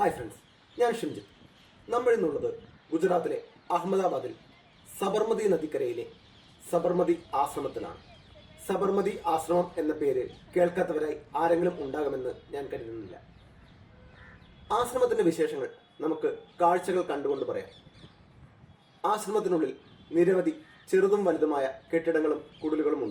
Hi friends ഞാൻ ഷിംജിത്ത് നമ്മൾ ഇന്നുള്ളത് ഗുജറാത്തിലെ അഹമ്മദാബാദിൽ സബർമതി നദിക്കരയിലെ സബർമതി ആശ്രമത്തിലാണ്. സബർമതി ആശ്രമം എന്ന പേര് കേൾക്കാത്തവരായി ആരെങ്കിലും ഉണ്ടാകുമെന്ന് ഞാൻ കരുതുന്നില്ല. ആശ്രമത്തിന്റെ വിശേഷങ്ങൾ നമുക്ക് കാഴ്ചകൾ കണ്ടുകൊണ്ട് പറയാം. ആശ്രമത്തിനുള്ളിൽ നിരവധി ചെറുതും വലുതുമായ കെട്ടിടങ്ങളും കുടിലുകളും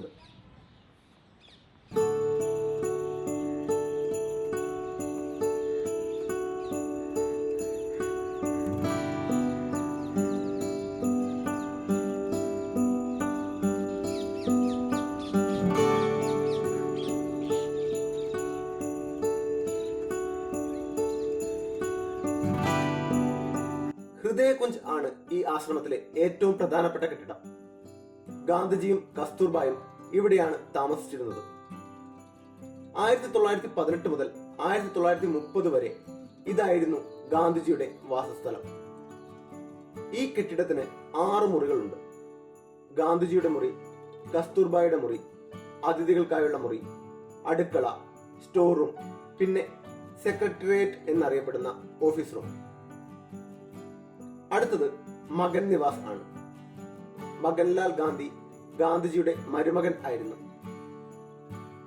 ഹൃദയകുഞ്ച് ആണ് ഈ ആശ്രമത്തിലെ ഏറ്റവും പ്രധാനപ്പെട്ട കെട്ടിടം. ഗാന്ധിജിയും കസ്തൂർബായും ഇവിടെയാണ് താമസിച്ചിരുന്നത്. ആയിരത്തി തൊള്ളായിരത്തി പതിനെട്ട് മുതൽ ആയിരത്തി തൊള്ളായിരത്തി മുപ്പത് വരെ ഇതായിരുന്നു ഗാന്ധിജിയുടെ വാസസ്ഥലം. ഈ കെട്ടിടത്തിന് ആറ് മുറികളുണ്ട്. ഗാന്ധിജിയുടെ മുറി കസ്തൂർബായുടെ മുറി അതിഥികൾക്കായുള്ള മുറി അടുക്കള സ്റ്റോർ റൂം പിന്നെ സെക്രട്ടേറിയറ്റ് എന്നറിയപ്പെടുന്ന ഓഫീസ് റൂം. അടുത്തത് മകൻ നിവാസ് ആണ്. മകൻലാൽ ഗാന്ധി ഗാന്ധിജിയുടെ മരുമകൻ ആയിരുന്നു.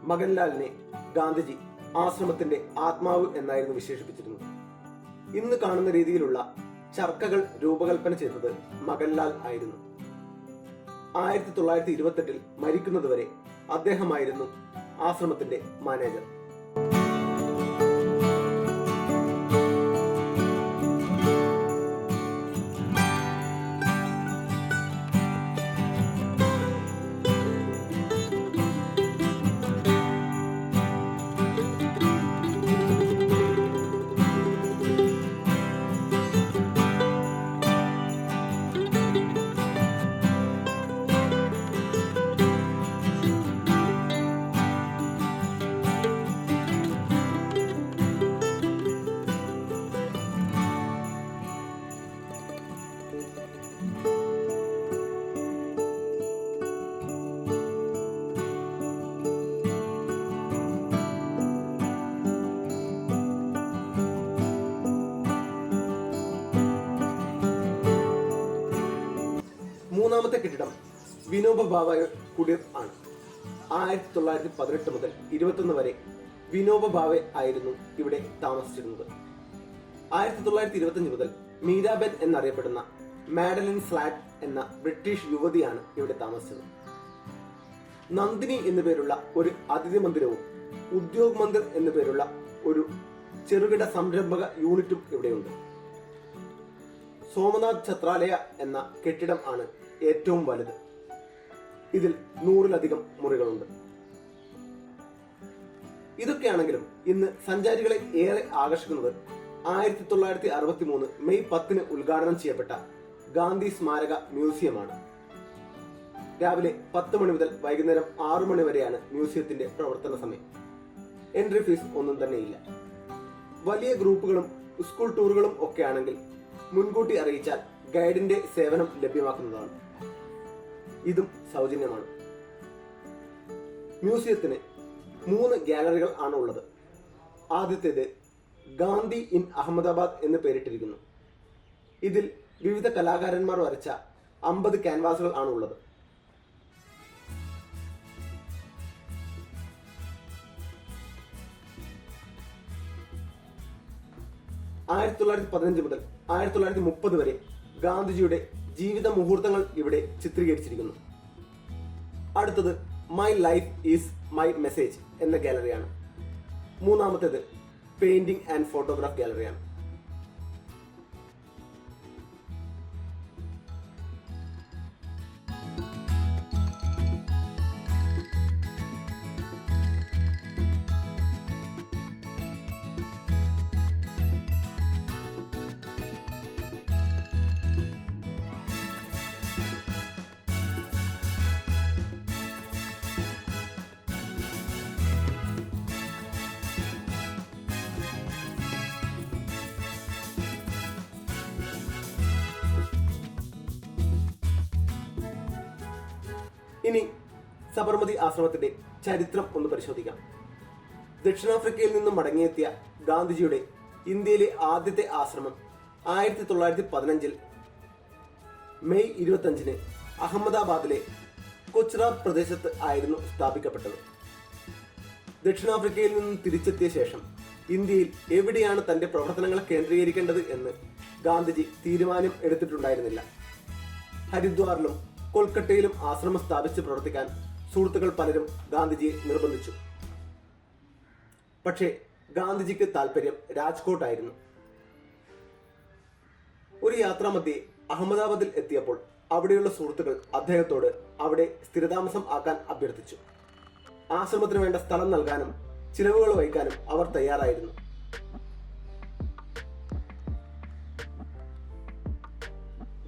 മകൻലാലിനെ ഗാന്ധിജി ആശ്രമത്തിന്റെ ആത്മാവ് എന്നായിരുന്നു വിശേഷിപ്പിച്ചിരുന്നത്. ഇന്ന് കാണുന്ന രീതിയിലുള്ള ചർക്കകൾ രൂപകൽപ്പന ചെയ്തത് മകൻലാൽ ആയിരുന്നു. ആയിരത്തി തൊള്ളായിരത്തി ഇരുപത്തെട്ടിൽ മരിക്കുന്നതുവരെ അദ്ദേഹമായിരുന്നു ആശ്രമത്തിന്റെ മാനേജർ. മൂന്നാമത്തെ കെട്ടിടം വിനോബ ഭാവ കുടിർ ആണ്. ആയിരത്തി തൊള്ളായിരത്തി പതിനെട്ട് മുതൽ ഇരുപത്തൊന്ന് വരെ വിനോബ ഭാവെ ആയിരുന്നു ഇവിടെ താമസിച്ചിരുന്നത്. ആയിരത്തി തൊള്ളായിരത്തി ഇരുപത്തഞ്ച് മുതൽ മീരാബെൻ എന്നറിയപ്പെടുന്ന മാഡലിൻ ഫ്ലാറ്റ് എന്ന ബ്രിട്ടീഷ് യുവതിയാണ് ഇവിടെ താമസിച്ചത്. നന്ദിനി എന്നുപേരുള്ള ഒരു അതിഥി മന്ദിരവും ഉദ്യോഗ് മന്ദിർ എന്നുപേരുള്ള ഒരു ചെറുകിട സംരംഭക യൂണിറ്റും ഇവിടെയുണ്ട്. സോമനാഥ് ഛത്രാലയ എന്ന കെട്ടിടം ആണ് ഏറ്റവും വലുത്. ഇതിൽ നൂറിലധികം മുറികളുണ്ട്. ഇതൊക്കെയാണെങ്കിലും ഇന്ന് സഞ്ചാരികളെ ഏറെ ആകർഷിക്കുന്നത് ആയിരത്തി തൊള്ളായിരത്തി അറുപത്തി മൂന്ന് മെയ് പത്തിന് ഉദ്ഘാടനം ചെയ്യപ്പെട്ട ഗാന്ധി സ്മാരക മ്യൂസിയമാണ്. രാവിലെ പത്ത് മണി മുതൽ വൈകുന്നേരം ആറു മണി വരെയാണ് മ്യൂസിയത്തിന്റെ പ്രവർത്തന സമയം. എൻട്രി ഫീസ് ഒന്നും തന്നെയില്ല വലിയ ഗ്രൂപ്പുകളും സ്കൂൾ ടൂറുകളും ഒക്കെ ആണെങ്കിൽ മുൻകൂട്ടി അറിയിച്ചാൽ ഗൈഡിന്റെ സേവനം ലഭ്യമാക്കുന്നതാണ്. ഇതും സൗജന്യമാണ്. മ്യൂസിയത്തിന് മൂന്ന് ഗാലറികൾ ആണ് ഉള്ളത്. ആദ്യത്തേത് ഗാന്ധി ഇൻ അഹമ്മദാബാദ് എന്ന് പേരിട്ടിരിക്കുന്നു. ഇതിൽ വിവിധ കലാകാരന്മാർ വരച്ച അമ്പത് ക്യാൻവാസുകൾ ആണ് ഉള്ളത്. ആയിരത്തി തൊള്ളായിരത്തി പതിനഞ്ച് മുതൽ ആയിരത്തി തൊള്ളായിരത്തി മുപ്പത് വരെ ഗാന്ധിജിയുടെ ജീവിത മുഹൂർത്തങ്ങൾ ഇവിടെ ചിത്രീകരിച്ചിരിക്കുന്നു. അടുത്തത് my life is my message എന്ന ഗാലറിയാണ് മൂന്നാമത്തേത് പെയിന്റിംഗ് ആൻഡ് ഫോട്ടോഗ്രാഫ് ഗാലറിയാണ് ഇനി സബർമതി ആശ്രമത്തിന്റെ ചരിത്രം ഒന്ന് പരിശോധിക്കാം. ദക്ഷിണാഫ്രിക്കയിൽ നിന്നും മടങ്ങിയെത്തിയ ഗാന്ധിജിയുടെ ഇന്ത്യയിലെ ആദ്യത്തെ ആശ്രമം ആയിരത്തി തൊള്ളായിരത്തി പതിനഞ്ചിൽ മെയ് ഇരുപത്തഞ്ചിന് അഹമ്മദാബാദിലെ കൊച്ച്റാബ് പ്രദേശത്ത് ആയിരുന്നു സ്ഥാപിക്കപ്പെട്ടത്. ദക്ഷിണാഫ്രിക്കയിൽ നിന്നും തിരിച്ചെത്തിയ ശേഷം ഇന്ത്യയിൽ എവിടെയാണ് തന്റെ പ്രവർത്തനങ്ങൾ കേന്ദ്രീകരിക്കേണ്ടത് എന്ന് ഗാന്ധിജി തീരുമാനം എടുത്തിട്ടുണ്ടായിരുന്നില്ല. ഹരിദ്വാറിലും കൊൽക്കത്തയിലും ആശ്രമം സ്ഥാപിച്ച് പ്രവർത്തിക്കാൻ സുഹൃത്തുക്കൾ പലരും ഗാന്ധിജിയെ നിർബന്ധിച്ചു. പക്ഷേ ഗാന്ധിജിക്ക് താല്പര്യം രാജ്കോട്ടായിരുന്നു. ഒരു യാത്രാമധ്യേ അഹമ്മദാബാദിൽ എത്തിയപ്പോൾ അവിടെയുള്ള സുഹൃത്തുക്കൾ അദ്ദേഹത്തോട് അവിടെ സ്ഥിരതാമസം ആക്കാൻ അഭ്യർത്ഥിച്ചു. ആശ്രമത്തിന് വേണ്ട സ്ഥലം നൽകാനും ചിലവുകൾ വഹിക്കാനും അവർ തയ്യാറായിരുന്നു.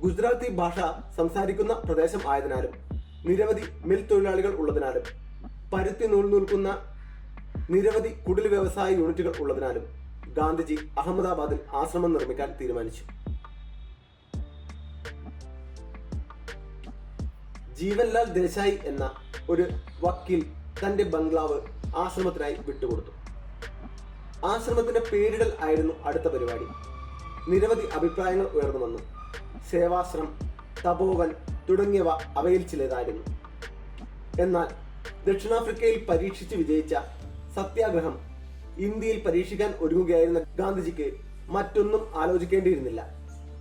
ഗുജറാത്തി ഭാഷ സംസാരിക്കുന്ന പ്രദേശം ആയതിനാലും നിരവധി മിൽ തൊഴിലാളികൾ ഉള്ളതിനാലും പരുത്തി നൂൽ നൂൽക്കുന്ന നിരവധി കുടിൽ വ്യവസായ യൂണിറ്റുകൾ ഉള്ളതിനാലും ഗാന്ധിജി അഹമ്മദാബാദിൽ ആശ്രമം നിർമ്മിക്കാൻ തീരുമാനിച്ചു. ജീവൻലാൽ ദേശായി എന്ന ഒരു വക്കീൽ തന്റെ ബംഗ്ലാവ് ആശ്രമത്തിനായി വിട്ടുകൊടുത്തു. ആശ്രമത്തിന്റെ പേരിടൽ ആയിരുന്നു അടുത്ത പരിപാടി. നിരവധി അഭിപ്രായങ്ങൾ ഉയർന്നു വന്നു. സേവാശ്രം തപോവൻ തുടങ്ങിയവ അവയിൽ ചിലതായിരുന്നു. എന്നാൽ ദക്ഷിണാഫ്രിക്കയിൽ പരീക്ഷിച്ച് വിജയിച്ച സത്യാഗ്രഹം ഇന്ത്യയിൽ പരീക്ഷിക്കാൻ ഒരുങ്ങുകയായിരുന്ന ഗാന്ധിജിക്ക് മറ്റൊന്നും ആലോചിക്കേണ്ടിയിരുന്നില്ല.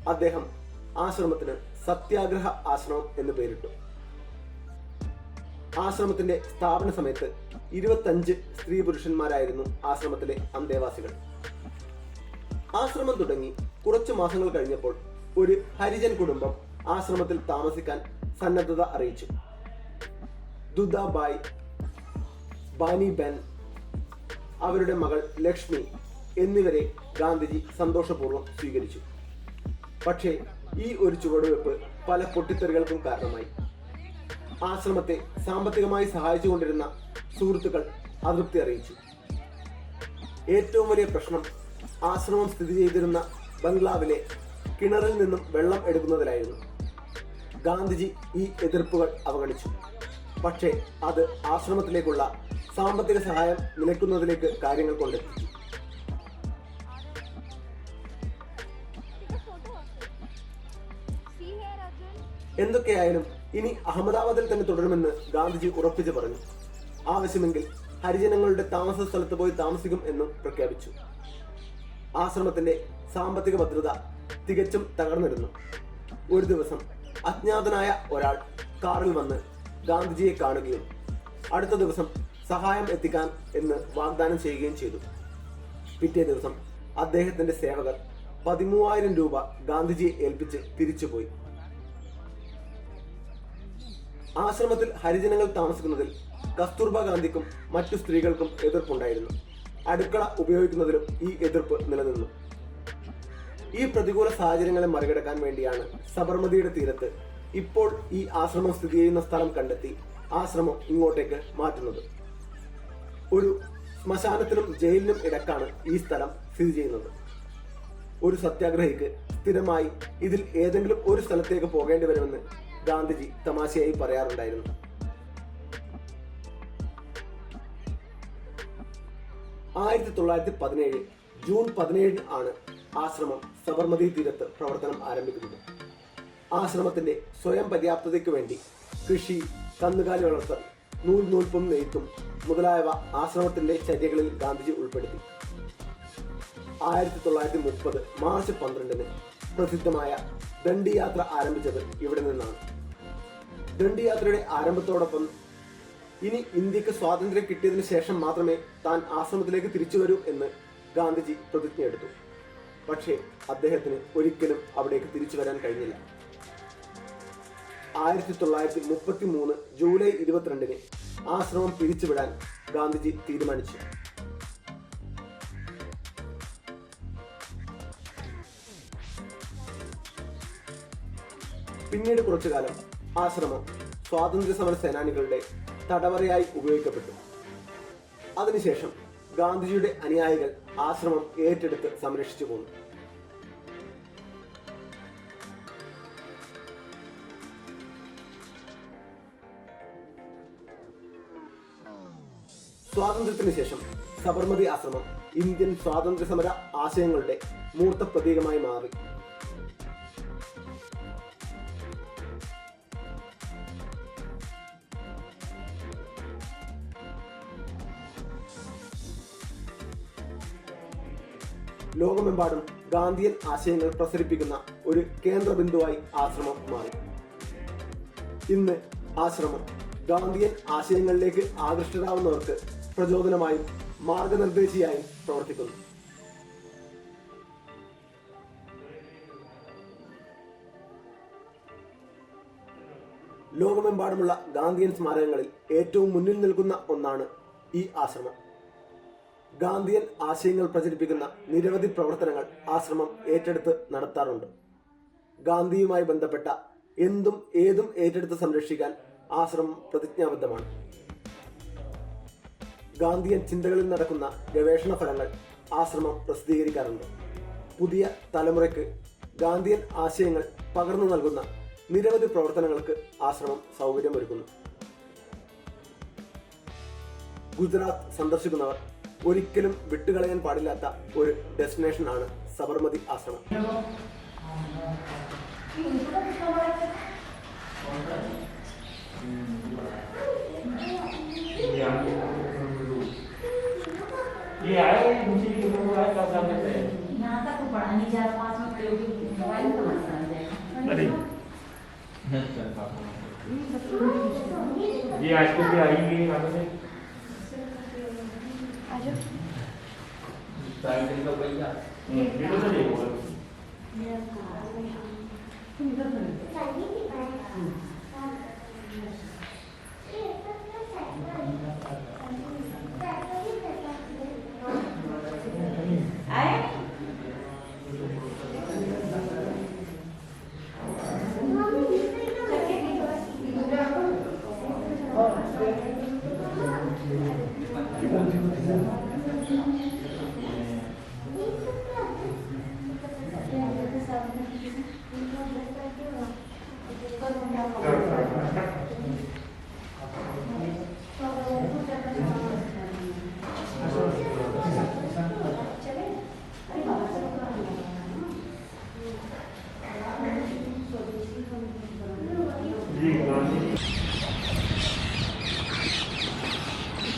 അദ്ദേഹം ആശ്രമത്തിന് സത്യാഗ്രഹ ആശ്രമം എന്ന് പേരിട്ടു. ആശ്രമത്തിന്റെ സ്ഥാപന സമയത്ത് ഇരുപത്തഞ്ച് സ്ത്രീ പുരുഷന്മാരായിരുന്നു ആശ്രമത്തിലെ അന്തേവാസികൾ. ആശ്രമം തുടങ്ങി കുറച്ചു മാസങ്ങൾ കഴിഞ്ഞപ്പോൾ ഒരു ഹരിജൻ കുടുംബം ആശ്രമത്തിൽ താമസിക്കാൻ സന്നദ്ധത അറിയിച്ചു. ദുദാബായ് ബാനി ബെൻ അവരുടെ മകൾ ലക്ഷ്മി എന്നിവരെ ഗാന്ധിജി സന്തോഷപൂർവം സ്വീകരിച്ചു. പക്ഷേ ഈ ഒരു ചുവടുവെപ്പ് പല പൊട്ടിത്തെറികൾക്കും കാരണമായി. ആശ്രമത്തെ സാമ്പത്തികമായി സഹായിച്ചുകൊണ്ടിരുന്ന സുഹൃത്തുക്കൾ അതൃപ്തി അറിയിച്ചു. ഏറ്റവും വലിയ പ്രശ്നം ആശ്രമം സ്ഥിതി ചെയ്തിരുന്ന ബംഗ്ലാവിലെ കിണറിൽ നിന്നും വെള്ളം എടുക്കുന്നതിലായിരുന്നു. ഗാന്ധിജി ഈ എതിർപ്പുകൾ അവഗണിച്ചു. പക്ഷേ അത് ആശ്രമത്തിലേക്കുള്ള സാമ്പത്തിക സഹായം നിലക്കുന്നതിലേക്ക് കാര്യങ്ങൾ കൊണ്ടെത്തിച്ചു. എന്തൊക്കെയായാലും ഇനി അഹമ്മദാബാദിൽ തന്നെ തുടരുമെന്ന് ഗാന്ധിജി ഉറപ്പിച്ചു പറഞ്ഞു. ആവശ്യമെങ്കിൽ ഹരിജനങ്ങളുടെ താമസ സ്ഥലത്ത് പോയി താമസിക്കും എന്നും പ്രഖ്യാപിച്ചു. ആശ്രമത്തിന്റെ സാമ്പത്തിക ഭദ്രത തികച്ചും തകർന്നിരുന്നു. ഒരു ദിവസം അജ്ഞാതനായ ഒരാൾ കാറിൽ വന്ന് ഗാന്ധിജിയെ കാണുകയും അടുത്ത ദിവസം സഹായം എത്തിക്കാൻ എന്ന് വാഗ്ദാനം ചെയ്യുകയും ചെയ്തു. പിറ്റേ ദിവസം അദ്ദേഹത്തിന്റെ സേവകർ പതിമൂവായിരം രൂപ ഗാന്ധിജിയെ ഏൽപ്പിച്ച് തിരിച്ചുപോയി. ആശ്രമത്തിൽ ഹരിജനങ്ങൾ താമസിക്കുന്നതിൽ കസ്തൂർബ ഗാന്ധിക്കും മറ്റു സ്ത്രീകൾക്കും എതിർപ്പുണ്ടായിരുന്നു. അടുക്കള ഉപയോഗിക്കുന്നതിലും ഈ എതിർപ്പ് നിലനിന്നു. ഈ പ്രതികൂല സാഹചര്യങ്ങളെ മറികടക്കാൻ വേണ്ടിയാണ് സബർമതിയുടെ തീരത്ത് ഇപ്പോൾ ഈ ആശ്രമം സ്ഥിതി ചെയ്യുന്ന സ്ഥലം കണ്ടെത്തി ആശ്രമം ഇങ്ങോട്ടേക്ക് മാറ്റുന്നത്. ഒരു ശ്മശാനത്തിനും ജയിലിനും ഇടക്കാണ് ഈ സ്ഥലം സ്ഥിതി ചെയ്യുന്നത്. ഒരു സത്യാഗ്രഹിക്ക് സ്ഥിരമായി ഇതിൽ ഏതെങ്കിലും ഒരു സ്ഥലത്തേക്ക് പോകേണ്ടി വരുമെന്ന് ഗാന്ധിജി തമാശയായി പറയാറുണ്ടായിരുന്നു. ആയിരത്തി തൊള്ളായിരത്തി പതിനേഴ് ജൂൺ പതിനേഴിന് ആണ് ആശ്രമം സബർമതി തീരത്ത് പ്രവർത്തനം ആരംഭിക്കുന്നത് ആശ്രമത്തിന്റെ സ്വയം പര്യാപ്തതയ്ക്ക് വേണ്ടി കൃഷി കന്നുകാലി വളർത്തൽ നൂൽ നൂൽപ്പും നെയ്ത്തും മുതലായവ ആശ്രമത്തിന്റെ ചര്യകളിൽ ഗാന്ധിജി ഉൾപ്പെടുത്തി. ആയിരത്തി തൊള്ളായിരത്തി മുപ്പത് മാർച്ച് പന്ത്രണ്ടിന് പ്രസിദ്ധമായ ദണ്ഡി യാത്ര ആരംഭിച്ചത് ഇവിടെ നിന്നാണ്. ദണ്ഡി യാത്രയുടെ ആരംഭത്തോടൊപ്പം ഇനി ഇന്ത്യയ്ക്ക് സ്വാതന്ത്ര്യം കിട്ടിയതിനു ശേഷം മാത്രമേ താൻ ആശ്രമത്തിലേക്ക് തിരിച്ചു വരൂ എന്ന് ഗാന്ധിജി പ്രതിജ്ഞയെടുത്തു. പക്ഷേ അദ്ദേഹത്തിന് ഒരിക്കലും അവിടേക്ക് തിരിച്ചു വരാൻ കഴിഞ്ഞില്ല. ആയിരത്തി തൊള്ളായിരത്തി മുപ്പത്തി മൂന്ന് ജൂലൈ ഇരുപത്തിരണ്ടിന് ആശ്രമം പിരിച്ചുവിടാൻ ഗാന്ധിജി തീരുമാനിച്ചു. പിന്നീട് കുറച്ചു കാലം ആശ്രമം സ്വാതന്ത്ര്യ സമര സേനാനികളുടെ തടവറയായി ഉപയോഗിക്കപ്പെട്ടു. അതിനുശേഷം ഗാന്ധിജിയുടെ അനുയായികൾ ആശ്രമം ഏറ്റെടുത്ത് സംരക്ഷിച്ചു പോന്നു. സ്വാതന്ത്ര്യത്തിന് ശേഷം സബർമതി ആശ്രമം ഇന്ത്യൻ സ്വാതന്ത്ര്യ സമര ആശയങ്ങളുടെ മൂർത്ത പ്രതീകമായി മാറി. ലോകമെമ്പാടും ഗാന്ധിയൻ ആശയങ്ങൾ പ്രസരിപ്പിക്കുന്ന ഒരു കേന്ദ്ര ബിന്ദുവായി ആശ്രമം മാറി. ഇന്ന് ആശ്രമം ഗാന്ധിയൻ ആശയങ്ങളിലേക്ക് ആകൃഷ്ടരാകുന്നവർക്ക് പ്രചോദനമായും മാർഗനിർദ്ദേശിയായും പ്രവർത്തിക്കുന്നു. ലോകമെമ്പാടുമുള്ള ഗാന്ധിയൻ സ്മാരകങ്ങളിൽ ഏറ്റവും മുന്നിൽ നിൽക്കുന്ന ഒന്നാണ് ഈ ആശ്രമം. ഗാന്ധിയൻ ആശയങ്ങൾ പ്രചരിപ്പിക്കുന്ന നിരവധി പ്രവർത്തനങ്ങൾ ആശ്രമം ഏറ്റെടുത്ത് നടത്താറുണ്ട്. ഗാന്ധിയുമായി ബന്ധപ്പെട്ട എന്തും ഏതും ഏറ്റെടുത്ത് സംരക്ഷിക്കാൻ ആശ്രമം പ്രതിജ്ഞാബദ്ധമാണ്. ഗാന്ധിയൻ ചിന്തകളിൽ നടക്കുന്ന ഗവേഷണ ഫലങ്ങൾ ആശ്രമം പ്രസിദ്ധീകരിക്കാറുണ്ട്. പുതിയ തലമുറയ്ക്ക് ഗാന്ധിയൻ ആശയങ്ങൾ പകർന്നു നൽകുന്ന നിരവധി പ്രവർത്തനങ്ങൾക്ക് ആശ്രമം സൗകര്യമൊരുക്കുന്നു. ഗുജറാത്ത് സന്ദർശിക്കുന്നവർ ഒരിക്കലും വിട്ടുകളയാൻ പാടില്ലാത്ത ഒരു ഡെസ്റ്റിനേഷൻ ആണ് സബർമതി ആശ്രമം ये आए मुझे कि वो आए कब जाते थे यहाँ तक तो पढ़ा नहीं जा रहा पाँच में प्रयोगी मोबाइल में समझ chứ tại vì đâu bây giờ ừ, những cái điều rồi Hãy subscribe cho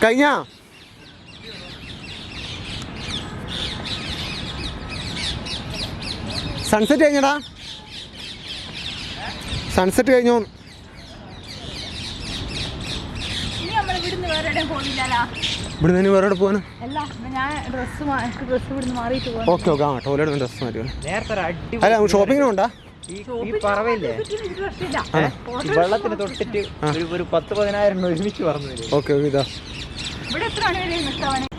കഴിഞ്ഞ? സൺസെറ്റ് കഴിഞ്ഞടാ. സൺസെറ്റ് കഴിഞ്ഞോ. ഇനി നമ്മൾ ഇവിടുന്ന് നിന്ന് വേറെ പോകാൻ ഞാൻ ഡ്രസ്സ് ഡ്രസ്സ് ഇവിടുന്ന് മാറിയിട്ട് പോകാം ഓക്കെ ഓക്കെ ആ ടോയ്ലറ്റ് ഡ്രസ്സ് മാറ്റി നേരത്തെ അടി അല്ല ഷോപ്പിങ്ങിനുണ്ടാ ഈ പറവയില്ലേ? വെള്ളത്തിന് തൊട്ടിട്ട് ഒരു പത്ത് പതിനായിരം ഒരുമിച്ച് പറഞ്ഞു ഓക്കെ ഇതാ. ഇവിടെ എത്ര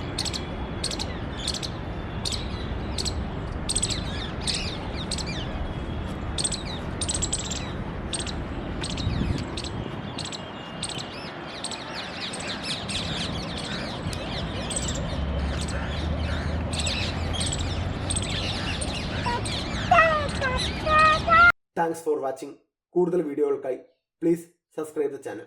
താങ്ക്സ് ഫോർ വാച്ചിങ് കൂടുതൽ വീഡിയോകൾക്കായി പ്ലീസ് സബ്സ്ക്രൈബ് ദ ചാനൽ